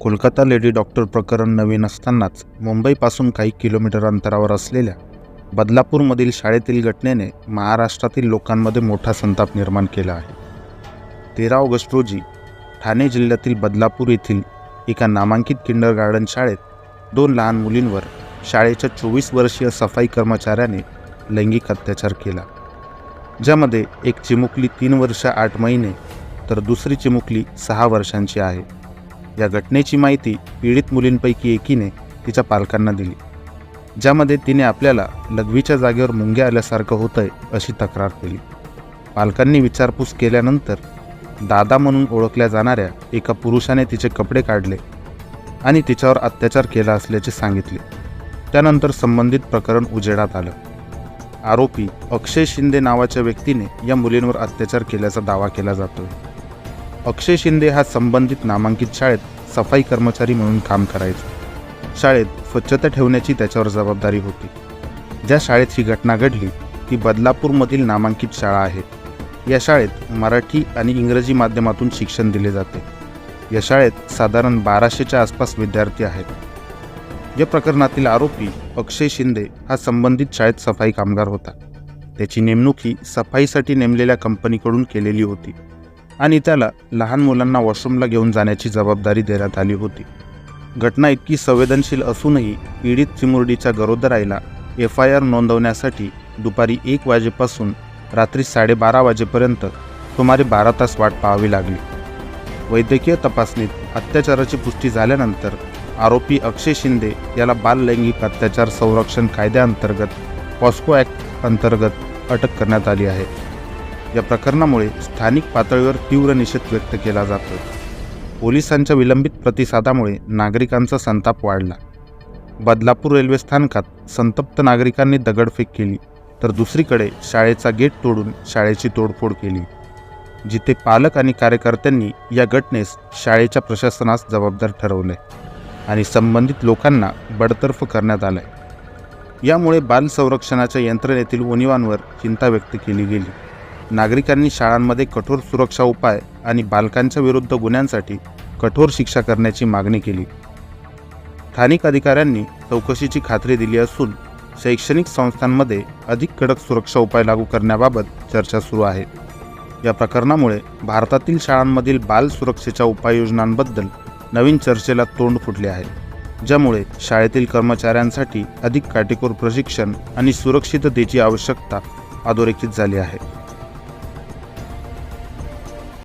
Kolkata lady doctor प्रकरण नवीन असतानाच मुंबईपासून काही किलोमीटर अंतरावर असलेल्या बदलापूरमधील शाळेतील घटनेने महाराष्ट्रातील लोकांमध्ये मोठा संताप निर्माण केला आहे. तेरा ऑगस्ट रोजी ठाणे जिल्ह्यातील बदलापूर येथील एका नामांकित किंडर गार्डन शाळेत दोन लहान मुलींवर शाळेच्या चोवीस वर्षीय सफाई कर्मचाऱ्याने लैंगिक अत्याचार केला. ज्यामध्ये एक चिमुकली तीन वर्ष आठ महिने तर दुसरी चिमुकली सहा वर्षांची आहे. या घटनेची माहिती पीडित मुलींपैकी एकीने तिच्या पालकांना दिली ज्यामध्ये तिने आपल्याला लघवीच्या जागेवर मुंग्या आल्यासारखं होतंय अशी तक्रार केली. पालकांनी विचारपूस केल्यानंतर दादा म्हणून ओळखल्या जाणाऱ्या एका पुरुषाने तिचे कपडे काढले आणि तिच्यावर अत्याचार केला असल्याचे सांगितले. त्यानंतर संबंधित प्रकरण उजेडात आलं. आरोपी अक्षय शिंदे नावाच्या व्यक्तीने या मुलींवर अत्याचार केल्याचा दावा केला जातोय. अक्षय शिंदे हा संबंधित नामांकित शाळेत सफाई कर्मचारी म्हणून काम करायचा. शाळेत स्वच्छता ठेवण्याची त्याच्यावर जबाबदारी होती. ज्या शाळेत ही घटना घडली ती बदलापूरमधील नामांकित शाळा आहे. या शाळेत मराठी आणि इंग्रजी माध्यमातून शिक्षण दिले जाते. या शाळेत साधारण बाराशेच्या आसपास विद्यार्थी आहेत. या प्रकरणातील आरोपी अक्षय शिंदे हा संबंधित शाळेत सफाई कामगार होता. त्याची नेमणूक ही सफाईसाठी नेमलेल्या कंपनीकडून केलेली होती. आणि त्याला लहान मुलांना वॉशरूमला घेऊन जाण्याची जबाबदारी देण्यात आली होती. घटना इतकी संवेदनशील असूनही पीडित चिमुरडीच्या गरोदराईला एफ आय आर नोंदवण्यासाठी दुपारी एक वाजेपासून रात्री साडेबारा वाजेपर्यंत सुमारे बारा तास वाट पाहावी लागली. वैद्यकीय तपासणीत अत्याचाराची पुष्टी झाल्यानंतर आरोपी अक्षय शिंदे याला बाल लैंगिक अत्याचार संरक्षण कायद्याअंतर्गत पॉस्को ॲक्ट अंतर्गत अटक करण्यात आली आहे. या प्रकरणामुळे स्थानिक पातळीवर तीव्र निषेध व्यक्त केला जातो. पोलिसांच्या विलंबित प्रतिसादामुळे नागरिकांचा संताप वाढला. बदलापूर रेल्वे स्थानकात संतप्त नागरिकांनी दगडफेक केली तर दुसरीकडे शाळेचा गेट तोडून शाळेची तोडफोड केली. जिथे पालक आणि कार्यकर्त्यांनी या घटनेस शाळेच्या प्रशासनास जबाबदार ठरवले आणि संबंधित लोकांना बडतर्फ करण्यात आलंय यामुळे बाल संरक्षणाच्या यंत्रणेतील उणिवांवर चिंता व्यक्त केली गेली. नागरिकांनी शाळांमध्ये कठोर सुरक्षा उपाय आणि बालकांच्या विरुद्ध गुन्ह्यांसाठी कठोर शिक्षा करण्याची मागणी केली. स्थानिक अधिकाऱ्यांनी चौकशीची खात्री दिली असून शैक्षणिक संस्थांमध्ये अधिक कडक सुरक्षा उपाय लागू करण्याबाबत चर्चा सुरू आहे. या प्रकरणामुळे भारतातील शाळांमधील बाल सुरक्षेच्या उपाययोजनांबद्दल नवीन चर्चेला तोंड फुटले आहे ज्यामुळे शाळेतील कर्मचाऱ्यांसाठी अधिक काटेकोर प्रशिक्षण आणि सुरक्षिततेची आवश्यकता अधोरेखित झाली आहे.